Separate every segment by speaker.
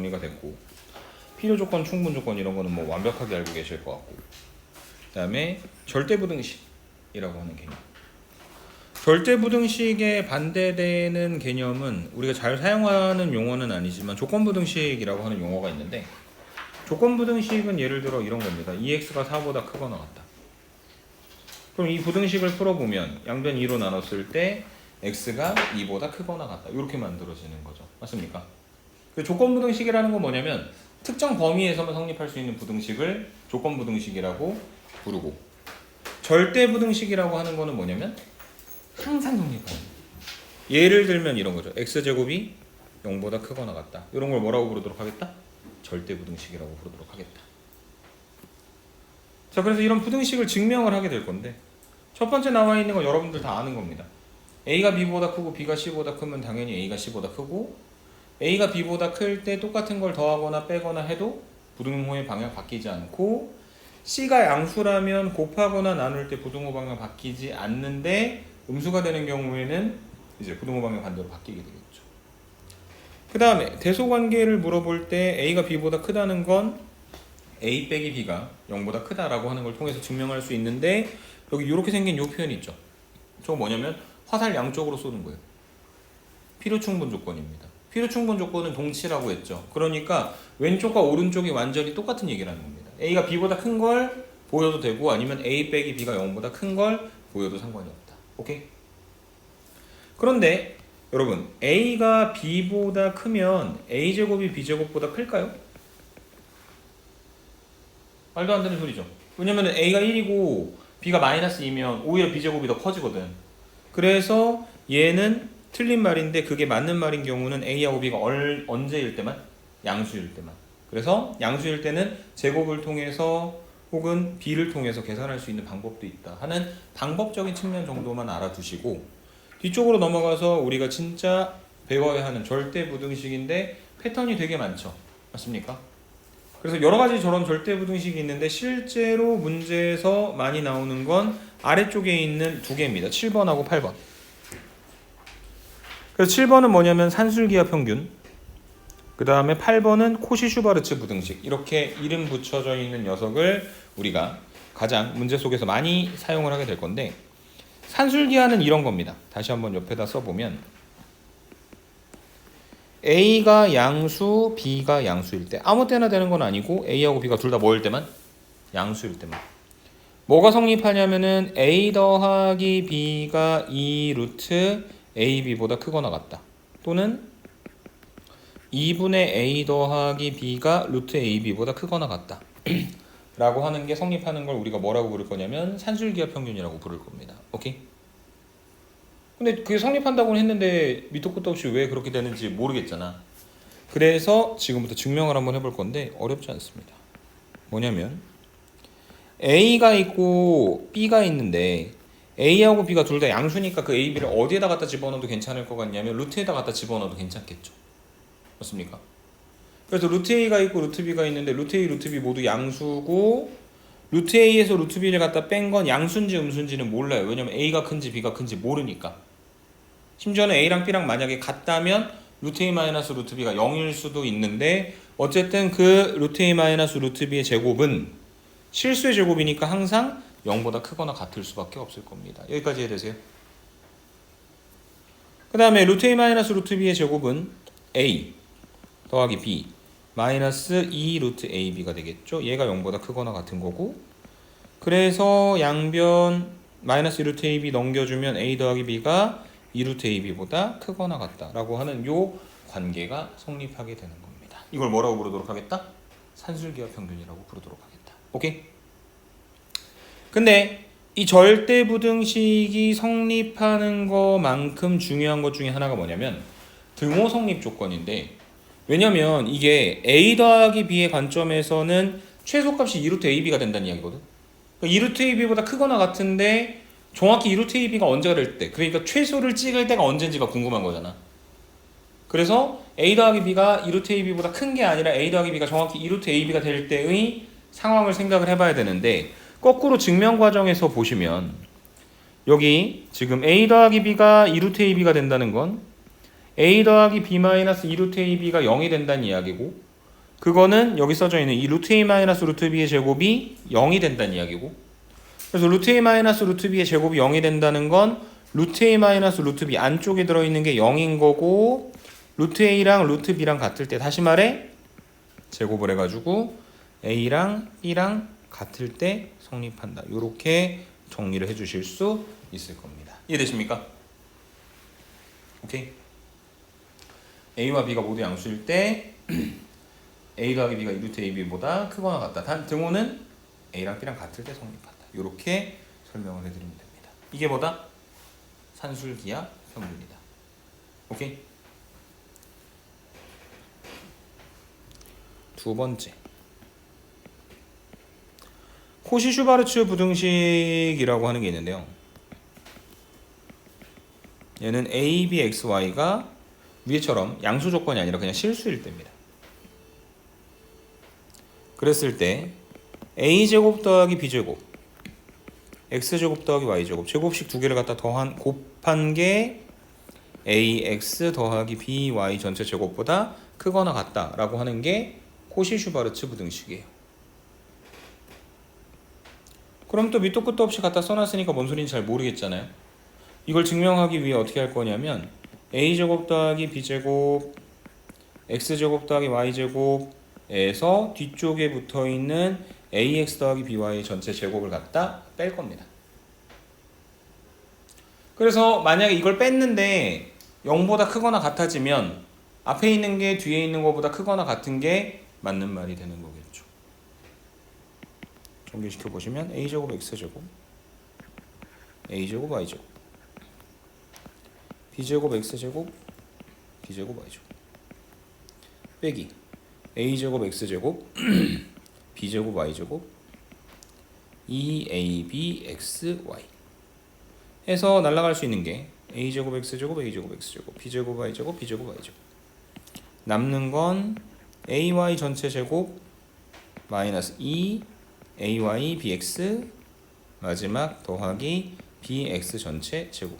Speaker 1: 정리가 됐고 필요 조건, 충분 조건 이런 거는 뭐 완벽하게 알고 계실 것 같고 그다음에 절대 부등식이라고 하는 개념. 절대 부등식에 반대되는 개념은 우리가 잘 사용하는 용어는 아니지만 조건 부등식이라고 하는 용어가 있는데 조건 부등식은 예를 들어 이런 겁니다. 2x가 4보다 크거나 같다. 그럼 이 부등식을 풀어보면 양변 2로 나눴을 때 x가 2보다 크거나 같다. 이렇게 만들어지는 거죠. 맞습니까? 그 조건부등식이라는 건 뭐냐면 특정 범위에서만 성립할 수 있는 부등식을 조건부등식이라고 부르고 절대부등식이라고 하는 거는 뭐냐면 항상 성립하는 예를 들면 이런 거죠. x제곱이 0보다 크거나 같다. 이런 걸 뭐라고 부르도록 하겠다? 절대부등식이라고 부르도록 하겠다. 자, 그래서 이런 부등식을 증명을 하게 될 건데 첫 번째 나와 있는 건 여러분들 다 아는 겁니다. a가 b보다 크고 b가 c보다 크면 당연히 a가 c보다 크고 a가 b보다 클 때 똑같은 걸 더하거나 빼거나 해도 부등호의 방향 바뀌지 않고 c가 양수라면 곱하거나 나눌 때 부등호 방향 바뀌지 않는데 음수가 되는 경우에는 이제 부등호 방향 반대로 바뀌게 되겠죠. 그 다음에 대소관계를 물어볼 때 a가 b보다 크다는 건 a 빼기 b가 0보다 크다라고 하는 걸 통해서 증명할 수 있는데 여기 이렇게 생긴 이 표현이 있죠. 저거 뭐냐면 화살 양쪽으로 쏘는 거예요. 필요 충분 조건입니다. 필요 충분 조건은 동치라고 했죠. 그러니까 왼쪽과 오른쪽이 완전히 똑같은 얘기를 하는 겁니다. a가 b보다 큰 걸 보여도 되고 아니면 a 빼기 b가 0보다 큰 걸 보여도 상관이 없다. 오케이? 그런데 여러분 a가 b보다 크면 a 제곱이 b 제곱보다 클까요? 말도 안 되는 소리죠. 왜냐면 a가 1이고 b가 마이너스 2면 오히려 b 제곱이 더 커지거든. 그래서 얘는 틀린 말인데 그게 맞는 말인 경우는 a하고 b가 얼, 언제일 때만 양수일 때만. 그래서 양수일 때는 제곱을 통해서 혹은 b를 통해서 계산할 수 있는 방법도 있다 하는 방법적인 측면 정도만 알아두시고 뒤쪽으로 넘어가서 우리가 진짜 배워야 하는 절대 부등식인데 패턴이 되게 많죠. 맞습니까? 그래서 여러 가지 저런 절대 부등식이 있는데 실제로 문제에서 많이 나오는 건 아래쪽에 있는 두 개입니다. 7번하고 8번. 그래서 7번은 뭐냐면 산술기하 평균. 그 다음에 8번은 코시-슈바르츠 부등식. 이렇게 이름 붙여져 있는 녀석을 우리가 가장 문제 속에서 많이 사용을 하게 될 건데 산술기하는 이런 겁니다. 다시 한번 옆에다 써보면 A가 양수, B가 양수일 때 아무 때나 되는 건 아니고 A하고 B가 둘 다 뭐일 때만 양수일 때만 뭐가 성립하냐면은 A 더하기 B가 2 루트 AB보다 크거나 같다 또는 2분의 A 더하기 B가 루트 AB보다 크거나 같다 라고 하는 게 성립하는 걸 우리가 뭐라고 부를 거냐면 산술기하 평균이라고 부를 겁니다 오케이? 근데 그게 성립한다고는 했는데 밑도 끝도 없이 왜 그렇게 되는지 모르겠잖아. 그래서 지금부터 증명을 한번 해볼 건데 어렵지 않습니다. 뭐냐면 A가 있고 B가 있는데 A하고 B가 둘 다 양수니까 그 A, B를 어디에다 갖다 집어넣어도 괜찮을 것 같냐면 루트에다 갖다 집어넣어도 괜찮겠죠. 맞습니까? 그래서 루트 A가 있고 루트 B가 있는데 루트 A, 루트 B 모두 양수고 루트 A에서 루트 B를 갖다 뺀 건 양수인지 음수인지는 몰라요. 왜냐면 A가 큰지 B가 큰지 모르니까. 심지어는 A랑 B랑 만약에 같다면 루트 A 마이너스 루트 B가 0일 수도 있는데 어쨌든 그 루트 A 마이너스 루트 B의 제곱은 실수의 제곱이니까 항상 0보다 크거나 같을 수밖에 없을 겁니다. 여기까지 이해되세요? 그 다음에 루트 A 마이너스 루트 B의 제곱은 A 더하기 B 마이너스 2 루트 AB가 되겠죠. 얘가 0보다 크거나 같은 거고 그래서 양변 마이너스 2 루트 AB 넘겨주면 A 더하기 B가 2 루트 AB보다 크거나 같다라고 하는 요 관계가 성립하게 되는 겁니다. 이걸 뭐라고 부르도록 하겠다? 산술기하 평균이라고 부르도록 하겠다. 오케이? 근데 이 절대 부등식이 성립하는 것만큼 중요한 것 중에 하나가 뭐냐면 등호 성립 조건인데 왜냐면 이게 a 더하기 b의 관점에서는 최소값이 2루트 ab가 된다는 이야기거든. 그러니까 2루트 ab보다 크거나 같은데 정확히 2루트 ab가 언제가 될 때, 그러니까 최소를 찍을 때가 언제인지가 궁금한 거잖아. 그래서 a 더하기 b가 2루트 ab보다 큰 게 아니라 a 더하기 b가 정확히 2루트 ab가 될 때의 상황을 생각을 해봐야 되는데 거꾸로 증명 과정에서 보시면 여기 지금 a 더하기 b가 2루트 ab가 된다는 건 a 더하기 b 마이너스 2루트 ab가 0이 된다는 이야기고 그거는 여기 써져 있는 이 루트 a 마이너스 루트 b의 제곱이 0이 된다는 이야기고 그래서 루트 a 마이너스 루트 b의 제곱이 0이 된다는 건 루트 a 마이너스 루트 b 안쪽에 들어있는 게 0인 거고 루트 a랑 루트 b랑 같을 때 다시 말해 제곱을 해가지고 a랑 b랑 같을 때 성립한다 이렇게 정리를 해주실 수 있을 겁니다 이해되십니까? 오케이 a와 b가 모두 양수일 때 a 더하기 b가 2루트 ab보다 크거나 같다. 단 등호는 a랑 b랑 같을 때 성립한다. 이렇게 설명을 해드리면 됩니다. 이게 뭐다? 산술기하 편분이다. 오케이? 두 번째 코시-슈바르츠 부등식이라고 하는 게 있는데요. 얘는 a, b, x, y가 위에처럼 양수 조건이 아니라 그냥 실수일 때입니다. 그랬을 때 a 제곱 더하기 b 제곱 x 제곱 더하기 y 제곱 제곱식 두 개를 갖다 더한 곱한 게 ax 더하기 by 전체 제곱보다 크거나 같다라고 하는 게 코시-슈바르츠 부등식이에요. 그럼 또 밑도 끝도 없이 갖다 써놨으니까 뭔 소리인지 잘 모르겠잖아요. 이걸 증명하기 위해 어떻게 할 거냐면 a 제곱 더하기 b 제곱 x 제곱 더하기 y 제곱에서 뒤쪽에 붙어 있는 ax 더하기 by 전체 제곱을 갖다 뺄 겁니다. 그래서 만약에 이걸 뺐는데 0보다 크거나 같아지면 앞에 있는 게 뒤에 있는 것보다 크거나 같은 게 맞는 말이 되는 거겠죠. 정리시켜 보시면 a 제곱 x 제곱 a 제곱 y 제곱 b제곱 x제곱 b제곱 y제곱. 빼기. A제곱 x제곱 b제곱 y제곱 2ab xy 해서 날라갈 수 있는 게 a제곱 x제곱 a제곱 x제곱 b제곱 y제곱 b제곱 y제곱. 남는 건 ay 전체 제곱 마이너스 2 ay bx 마지막 더하기 bx 전체 제곱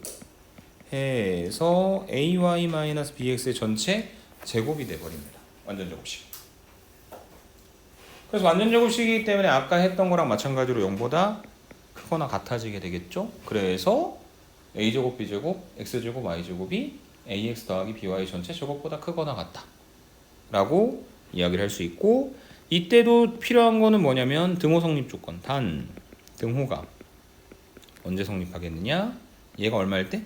Speaker 1: 해서 ay-bx의 전체 제곱이 돼 버립니다. 완전 제곱식. 그래서 완전 제곱식이기 때문에 아까 했던 거랑 마찬가지로 0보다 크거나 같아지게 되겠죠. 그래서 a제곱, b제곱, x제곱, y제곱이 ax 더하기 by 전체 제곱보다 크거나 같다. 라고 이야기를 할 수 있고 이때도 필요한 거는 뭐냐면 등호 성립 조건. 단 등호가 언제 성립하겠느냐? 얘가 얼마일 때?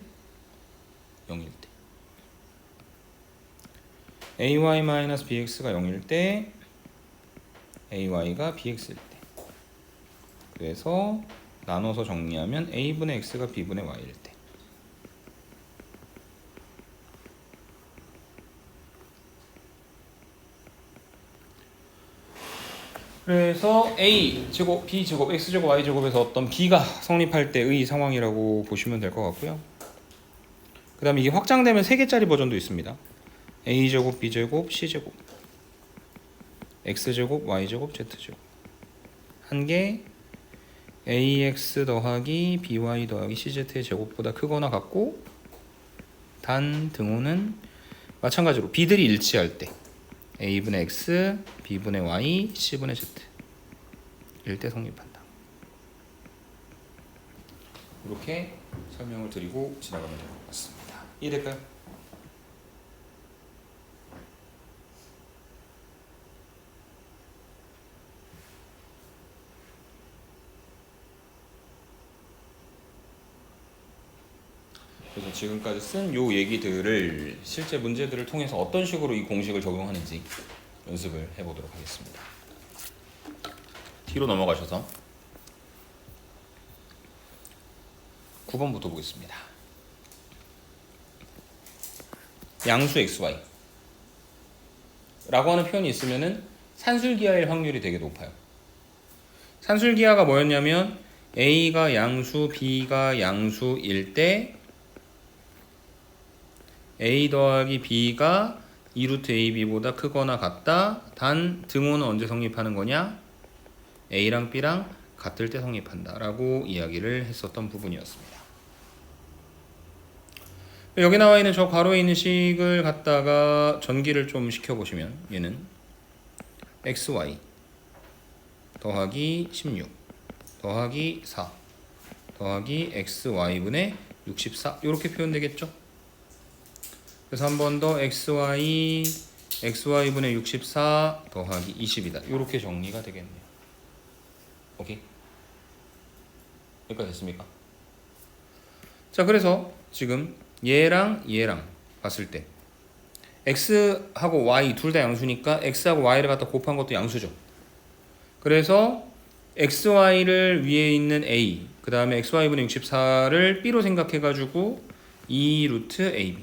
Speaker 1: 0일 때 ay-bx가 0일 때 ay가 bx일 때 그래서 나눠서 정리하면 a분의 x가 b분의 y일 때 그래서 a 제곱 b 제곱 x 제곱 y 제곱에서 어떤 b가 성립할 때의 상황이라고 보시면 될 것 같고요. 그 다음에 이게 확장되면 3개짜리 버전도 있습니다. a제곱, b제곱, c제곱 x제곱, y제곱, z제곱 한 개 ax 더하기 by 더하기 cz의 제곱보다 크거나 같고 단 등호는 마찬가지로 b들이 일치할 때 a분의 x, b분의 y, c분의 z 일때 성립한다. 이렇게 설명을 드리고 지나가면 될 것 같습니다. 이해될까요? 지금까지 쓴 요 얘기들을 실제 문제들을 통해서 어떤 식으로 이 공식을 적용하는지 연습을 해보도록 하겠습니다. 뒤로 넘어가셔서 9번부터 보겠습니다. 양수 xy 라고 하는 표현이 있으면은 산술기하일 확률이 되게 높아요. 산술기하가 뭐였냐면 a가 양수, b가 양수일 때 a 더하기 b가 2루트 ab보다 크거나 같다. 단 등호는 언제 성립하는 거냐? a랑 b랑 같을 때 성립한다. 라고 이야기를 했었던 부분이었습니다. 여기 나와 있는 저 괄호에 있는 식을 갖다가 전기를 좀 시켜 보시면 얘는 xy 더하기 16 더하기 4 더하기 xy분의 64 이렇게 표현되겠죠? 그래서 한 번 더 xy xy분의 64 더하기 20이다 이렇게 정리가 되겠네요 오케이 여기까지 됐습니까? 자 그래서 지금 얘랑 얘랑 봤을 때 x하고 y 둘 다 양수니까 x하고 y를 갖다 곱한 것도 양수죠. 그래서 xy를 위에 있는 a 그 다음에 xy분의 64를 b로 생각해가지고 2 루트 ab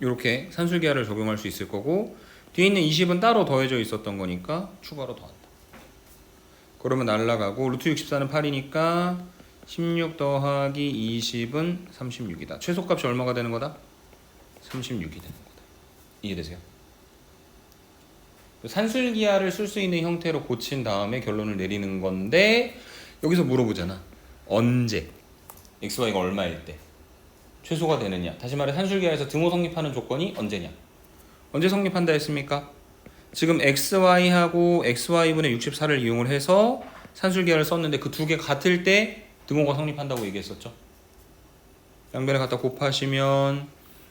Speaker 1: 이렇게 산술기하를 적용할 수 있을 거고 뒤에 있는 20은 따로 더해져 있었던 거니까 추가로 더한다. 그러면 날라가고 루트 64는 8이니까 16 더하기 20은 36이다. 최소값이 얼마가 되는 거다? 36이 되는 거다. 이해되세요? 산술기하를 쓸 수 있는 형태로 고친 다음에 결론을 내리는 건데 여기서 물어보잖아. 언제? xy가 얼마일 때? 최소가 되느냐? 다시 말해 산술기하에서 등호 성립하는 조건이 언제냐? 언제 성립한다 했습니까? 지금 xy하고 xy분의 64를 이용을 해서 산술기하를 썼는데 그 두 개 같을 때 등호가 성립한다고 얘기했었죠. 양변에 갖다 곱하시면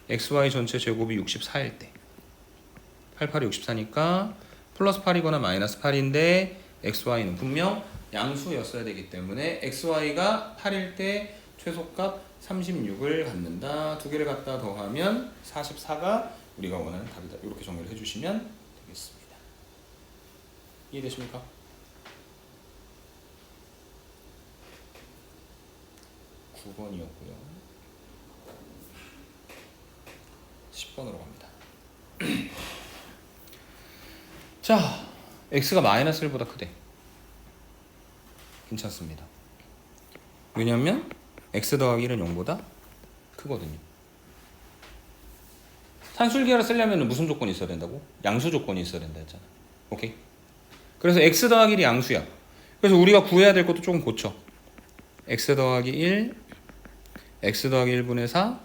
Speaker 1: xy 전체 제곱이 64일 때 88이 64니까 플러스 8이거나 마이너스 8인데 xy는 분명 양수였어야 되기 때문에 xy가 8일 때 최소값 36을 갖는다. 두 개를 갖다 더하면 44가 우리가 원하는 답이다. 이렇게 정리를 해주시면 되겠습니다. 이해되십니까? 구번이었고요 10번으로 갑니다. 자, x가 마이너스 1보다 크대. 괜찮습니다. 왜냐면 x 더하기 1은 0보다 크거든요. 산술기하를 쓰려면 무슨 조건이 있어야 된다고? 양수 조건이 있어야 된다 했잖아. 오케이? 그래서 x 더하기 1이 양수야. 그래서 우리가 구해야 될 것도 조금 고쳐. x 더하기 1, x 더하기 1분의 4,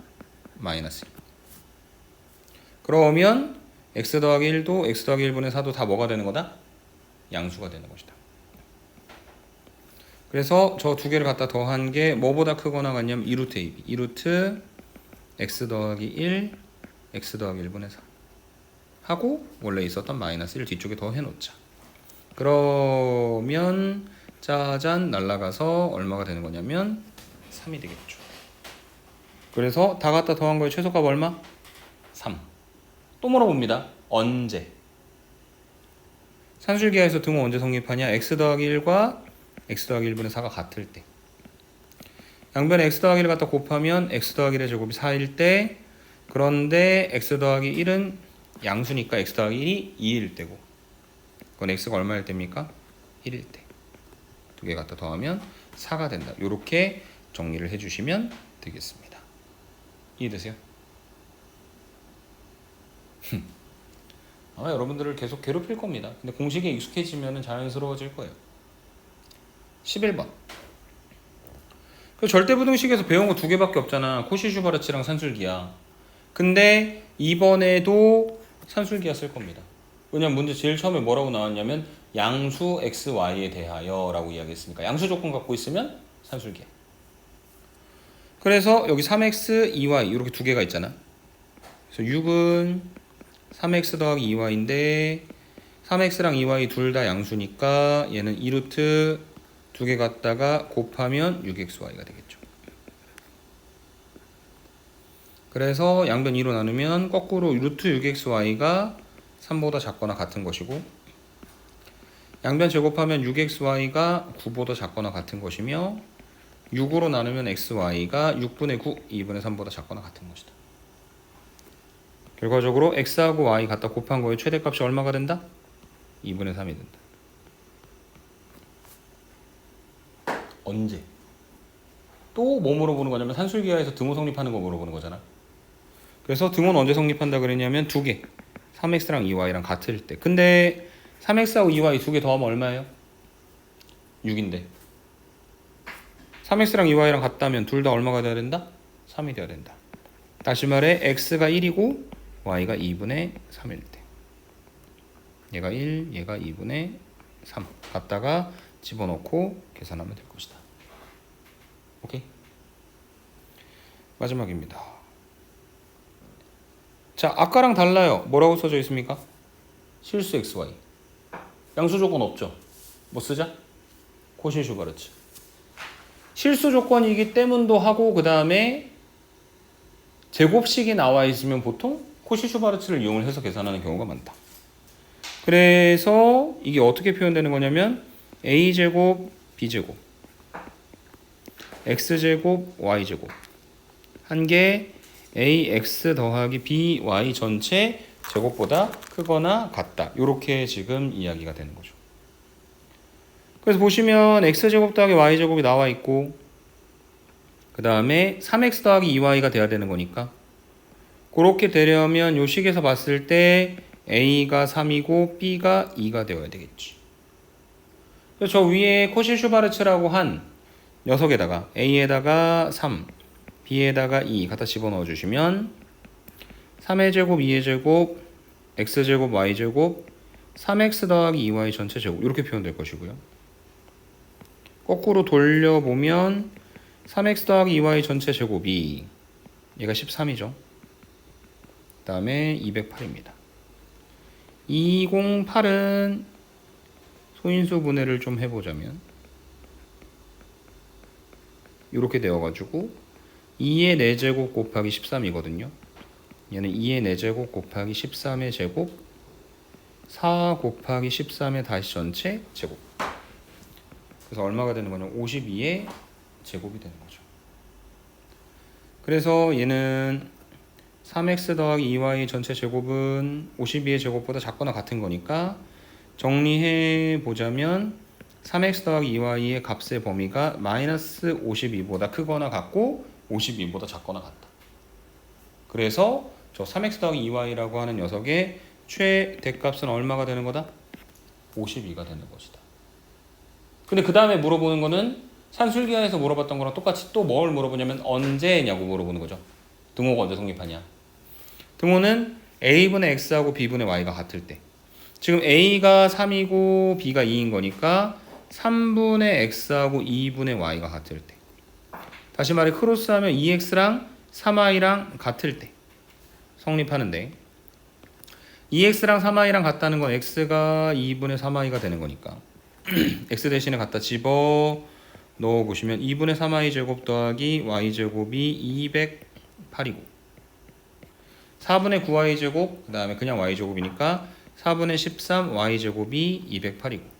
Speaker 1: 마이너스 1. 그러면 x 더하기 1도 x 더하기 1분의 4도 다 뭐가 되는 거다? 양수가 되는 것이다. 그래서 저 두 개를 갖다 더한 게 뭐보다 크거나 같냐면 2루트 ab 2루트 x 더하기 1 x 더하기 1분의 4 하고 원래 있었던 마이너스 1 뒤쪽에 더 해놓자. 그러면 짜잔 날라가서 얼마가 되는 거냐면 3이 되겠죠. 그래서 다 갖다 더한 거의 최소값 얼마? 3 또 물어봅니다. 언제? 산술기하에서 등호 언제 성립하냐? X 더하기 1과 x 더하기 1분의 4가 같을 때. 양변에 x 더하기 1을 갖다 곱하면 x 더하기 1의 제곱이 4일 때 그런데 x 더하기 1은 양수니까 x 더하기 1이 2일 때고. 그건 x가 얼마일 때입니까? 1일 때. 두 개 갖다 더하면 4가 된다. 이렇게 정리를 해주시면 되겠습니다. 이해되세요? 아마 여러분들을 계속 괴롭힐 겁니다. 근데 공식에 익숙해지면 자연스러워질 거예요 11번. 그 절대부등식에서 배운 거 두 개밖에 없잖아. 코시슈바르츠랑 산술기야. 근데 이번에도 산술기야 쓸 겁니다. 왜냐면 문제 제일 처음에 뭐라고 나왔냐면 양수 x, y에 대하여 라고 이야기했으니까 양수 조건 갖고 있으면 산술기야. 그래서 여기 3x, 2y 이렇게 두 개가 있잖아. 그래서 6은 3x 더하기 2y인데 3x랑 2y 둘 다 양수니까 얘는 2루트 두 개 갖다가 곱하면 6xy가 되겠죠. 그래서 양변 2로 나누면 거꾸로 루트 6xy가 3보다 작거나 같은 것이고 양변 제곱하면 6xy가 9보다 작거나 같은 것이며 6으로 나누면 xy가 6분의 9, 2분의 3보다 작거나 같은 것이다. 결과적으로 x하고 y 갖다 곱한 거의 최대값이 얼마가 된다? 2분의 3이 된다. 언제? 또 뭐 물어보는 거냐면 산술기하에서 등호 성립하는 거 물어보는 거잖아. 그래서 등호는 언제 성립한다 그랬냐면 두 개. 3x랑 2y랑 같을 때. 근데 3x하고 2y 두 개 더하면 얼마예요? 6인데. 3x랑 2y랑 같다면 둘 다 얼마가 돼야 된다? 3이 돼야 된다. 다시 말해 x가 1이고 y가 2분의 3일 때 얘가 1, 얘가 2분의 3 갖다가 집어넣고 계산하면 될 것이다. 오케이? 마지막입니다. 자, 아까랑 달라요. 뭐라고 써져 있습니까? 실수 xy. 양수 조건 없죠. 뭐 쓰자? 코신 슈바르츠. 실수 조건이기 때문도 하고 그 다음에 제곱식이 나와 있으면 보통 코신 슈바르츠를 이용을 해서 계산하는 경우가 많다. 그래서 이게 어떻게 표현되는 거냐면 a 제곱 b 제곱 x 제곱 y 제곱 한 개 ax 더하기 by 전체 제곱보다 크거나 같다. 이렇게 지금 이야기가 되는 거죠. 그래서 보시면 x 제곱 더하기 y 제곱이 나와 있고 그 다음에 3x 더하기 2y가 돼야 되는 거니까 그렇게 되려면 요 식에서 봤을 때 a가 3이고 b가 2가 되어야 되겠지. 저 위에 코실 슈바르츠라고 한 녀석에다가 a에다가 3, b에다가 2 갖다 집어넣어 주시면 3의 제곱, 2의 제곱, x 제곱, y 제곱, 3x 더하기 2y 전체 제곱 이렇게 표현될 것이고요. 거꾸로 돌려보면 3x 더하기 2y 전체 제곱이 얘가 13이죠. 그 다음에 208입니다. 208은 소인수 분해를 좀 해보자면 이렇게 되어가지고 2의 4제곱 곱하기 13이거든요. 얘는 2의 4제곱 곱하기 13의 제곱 4 곱하기 13의 다시 전체 제곱 그래서 얼마가 되는 거냐 52의 제곱이 되는 거죠. 그래서 얘는 3x 더하기 2y 전체 제곱은 52의 제곱보다 작거나 같은 거니까 정리해 보자면 3x 더하기 2y의 값의 범위가 마이너스 52보다 크거나 같고 52보다 작거나 같다. 그래서 저 3x 더하기 2y라고 하는 녀석의 최대값은 얼마가 되는 거다? 52가 되는 것이다. 근데 그 다음에 물어보는 거는 산술기하에서 물어봤던 거랑 똑같이 또 뭘 물어보냐면 언제냐고 물어보는 거죠. 등호가 언제 성립하냐. 등호는 a분의 x하고 b분의 y가 같을 때. 지금 a가 3이고 b가 2인 거니까 3분의 x하고 2분의 y가 같을 때. 다시 말해 크로스하면 2x랑 3y랑 같을 때 성립하는데 2x랑 3y랑 같다는 건 x가 2분의 3y가 되는 거니까 x 대신에 갖다 집어 넣어 보시면 2분의 3y 제곱 더하기 y 제곱이 208이고 4분의 9y 제곱 그 다음에 그냥 y 제곱이니까 4분의 13 y 제곱이 208이고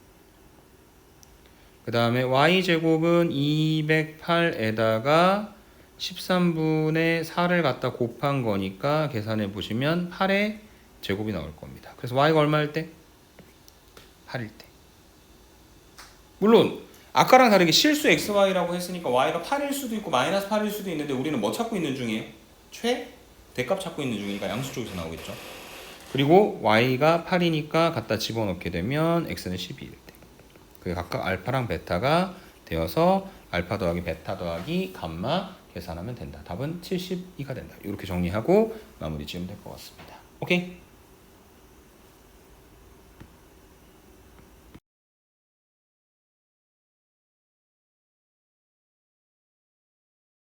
Speaker 1: 그 다음에 y 제곱은 208에다가 13분의 4를 갖다 곱한 거니까 계산해 보시면 8의 제곱이 나올 겁니다. 그래서 y가 얼마일 때? 8일 때. 물론 아까랑 다르게 실수 xy라고 했으니까 y가 8일 수도 있고 마이너스 8일 수도 있는데 우리는 뭐 찾고 있는 중이에요? 최 대값 찾고 있는 중이니까 양수 쪽에서 나오겠죠. 그리고 y가 8이니까 갖다 집어넣게 되면 x는 12일 때. 그게 각각 알파랑 베타가 되어서 알파 더하기 베타 더하기 감마 계산하면 된다. 답은 72가 된다. 이렇게 정리하고 마무리 지으면 될 것 같습니다. 오케이?